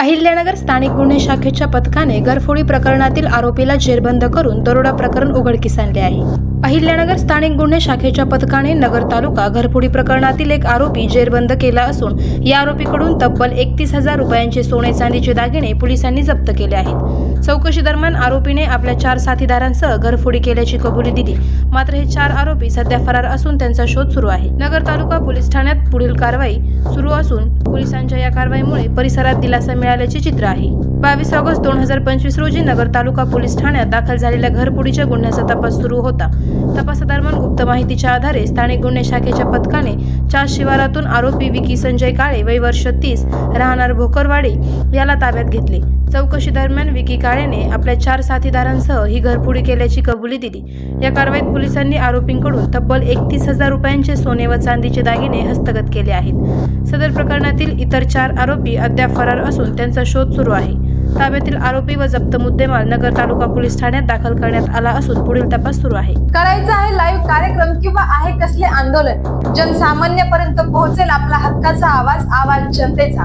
अहिल्यानगर स्थानिक गुन्हे शाखेच्या पथकाने घरफोडी प्रकरणातील आरोपीला जेरबंद करून दरोडा प्रकरण उघडकीस आणले आहे. अहिल्यानगर स्थानिक गुन्हे शाखेच्या पथकाने नगर तालुका घरफोडी प्रकरणातील एक आरोपी जेरबंद केला असून या आरोपीकडून तब्बल एकतीस हजार रुपयांचे सोने चांदीचे दागिने पोलिसांनी जप्त केले आहेत. चौकशी दरम्यान आरोपीने आपल्या चार साथीदारांसह घरफोडी केल्याची कबुली दिली. मात्र हे चार आरोपी सध्या फरार असून त्यांचा शोध सुरू आहे. नगर तालुका पोलीस ठाण्यात पुढील कारवाई सुरू असून पोलिसांच्या या कारवाईमुळे परिसरात दिलासा मिळाल्याचे चित्र आहे. बावीस ऑगस्ट दोन हजार पंचवीस रोजी नगर तालुका पोलीस ठाण्यात दाखल झालेल्या घरफोडीच्या गुन्ह्याचा तपास सुरू होता. तपासादरम्यान गुप्त माहितीच्या आधारे स्थानिक गुन्हे शाखेच्या पथकाने चार शिवारातून आरोपी विकी संजय काळे वय वर्ष तीस राहणार भोकरवाडी याला ताब्यात घेतले. चौकशी दरम्यान विकी काळेने आपल्या चार साथीदारांसह ही घरफोडी केल्याची कबुली दिली. या कारवाईत पोलिसांनी आरोपींकडून तब्बल एकतीस हजार रुपयांचे सोने व चांदीचे दागिने हस्तगत केले आहेत. सदर प्रकरणातील इतर चार आरोपी अद्याप फरार असून त्यांचा शोध सुरू आहे. ताब्यातील आरोपी व जप्त मुद्देमाल नगर तालुका पोलीस ठाण्यात दाखल करण्यात आला असून पुढील तपास सुरू आहे. करायचं आहे लाईव्ह कार्यक्रम किंवा आहे कसले आंदोलन? जनसामान्यपर्यंत पोहोचेल आपला हक्काचा आवाज आवाज जनतेचा.